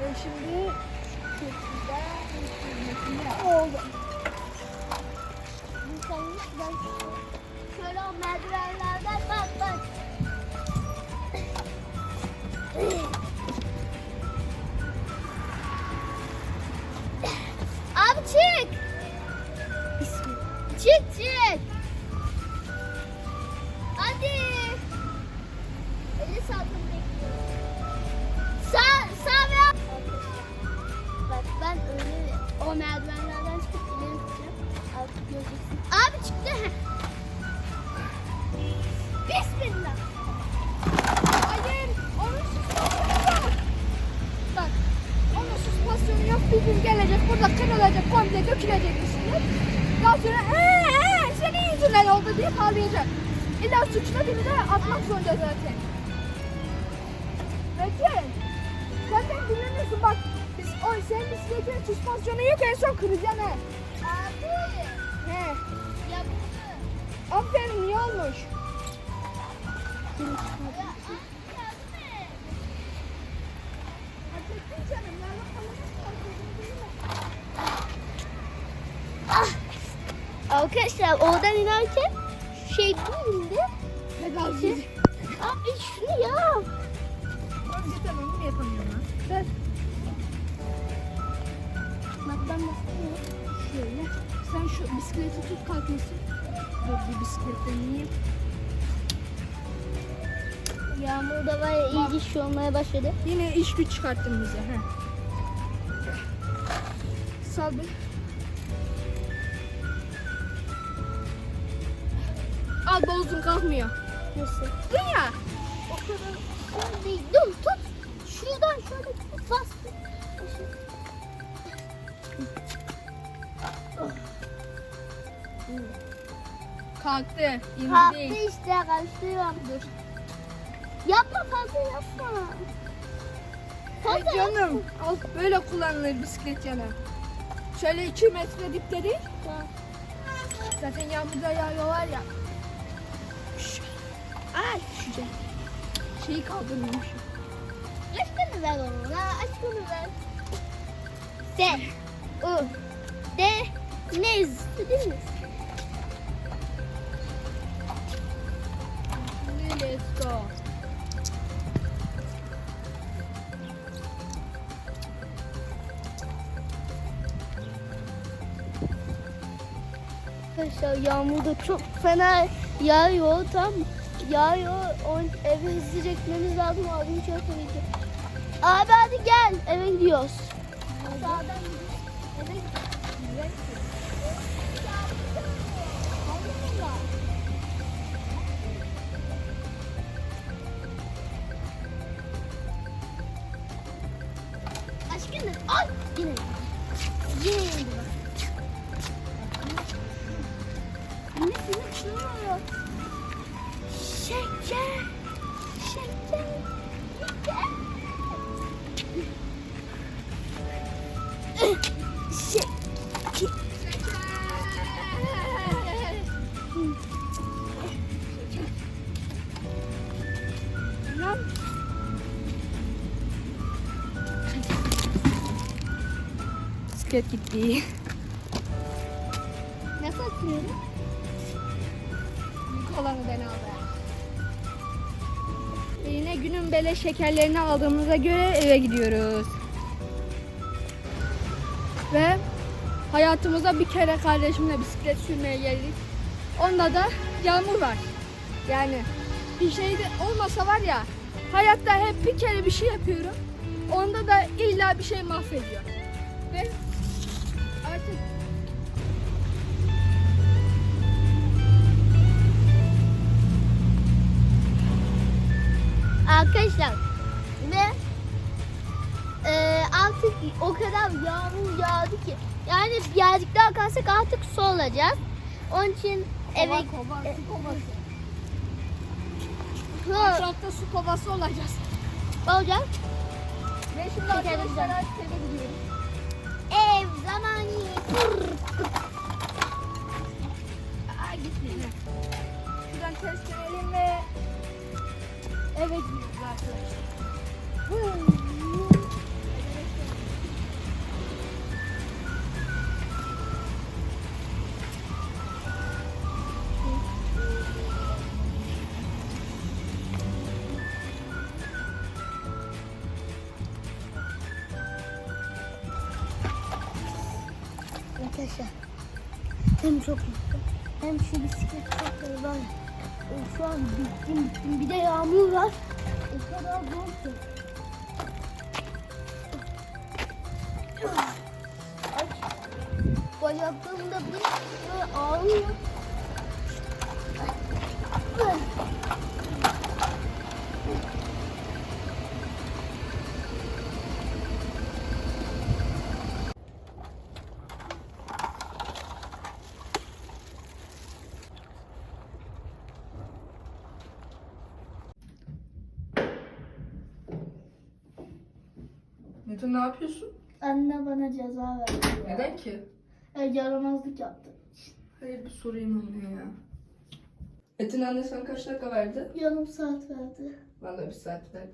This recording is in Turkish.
Ve şimdi köprüden hizmetini oldu. Şöyle o merdivenlerden bak bak. Abi çık. Çık çık. Hadi. Eli saldım bekliyorum. Abi çıktı. Bismillah. Hayır, onun süspansiyonu yok. Bak, onun süspansiyonu yok. Bir gün gelecek, burada kırılacak, komple dökülecek üstüne. Daha sonra ee, ee, senin yüzünden oldu diye ağlayacak. İlla suçuna biri de atmak zorunda zaten. Metin, zaten dinlemiyorsun bak. Biz, o, senin bisikletin süspansiyonu yok en son kıracaksın he. He. Ya bunu. Aferin iyi olmuş. Ya, mi? Arkadaşlar oradan inerken şey değildi. Pedalcı. Abi şunu yap. Önceden onu mu yapamıyorum? Ver. Bak ben nasıl Şöyle. Şu bisikleti tut kalkmasın. Dur bir bisikletle niye? Yağmur da var ya iyice şey olmaya başladı. Yine iş güç çıkarttın bize. He. Sal bir. Al bozdun kalkmıyor. Nasıl? Dur ya. O kadar. Dur tut. Şuradan şöyle Kalktı. İndi Kalktı değil. işte karıştırıyorum. Dur. Yapma fazla yapma. Ay Fazla canım. Al böyle kullanılır bisiklet canım. Şöyle 2 metre dipte değil. Zaten yağmurda yağıyor var ya. Şş. Ay düşeceğim. Şeyi kaldırmamışım. Aşkını ver ona. Aşkını ver. De. U. De. Nez. Değil mi? Go. Arkadaşlar yağmur da çok fena yağıyor tam yağıyor. On, eve hızlıca gitmemiz lazım. Abim çok tabii Abi hadi gel eve gidiyoruz. Sağdan gidiyoruz. Eve gidiyoruz. Şeker. Şeker. Şeker. Şeker. Lan. Bisiklet gitti. Nasıl atıyorum? Olanı ben aldım. Ve yine günün bele şekerlerini aldığımıza göre eve gidiyoruz. Ve hayatımıza bir kere kardeşimle bisiklet sürmeye geldik. Onda da yağmur var. Yani bir şey de olmasa var ya hayatta hep bir kere bir şey yapıyorum. Onda da illa bir şey mahvediyor. Ve o kadar yağmur yağdı ki yani birazcık daha kalsak artık su olacağız. Onun için eve kova, kova, su kovası. Etrafta su kovası olacağız. olacak. Ve şimdi arkadaşlar artık eve gidiyoruz. Ev zamanı. Aa, gitmeyin. Şuradan ters dönelim ve eve gidiyoruz arkadaşlar. Arkadaşlar. Hem çok mutlu. Hem şu bisiklet çok var. e, Şu an bittim bittim. Bir de yağmur var. O kadar zor ki. Ay. Bacaklarım da bir böyle ağrıyor. Metin ne yapıyorsun? Anne bana ceza verdi. ya. Neden ki? E, yaramazlık yaptı. Hayır bir sorayım anneye ya. Metin anne sana kaç dakika verdi? Yarım saat verdi. Bana bir saat verdi.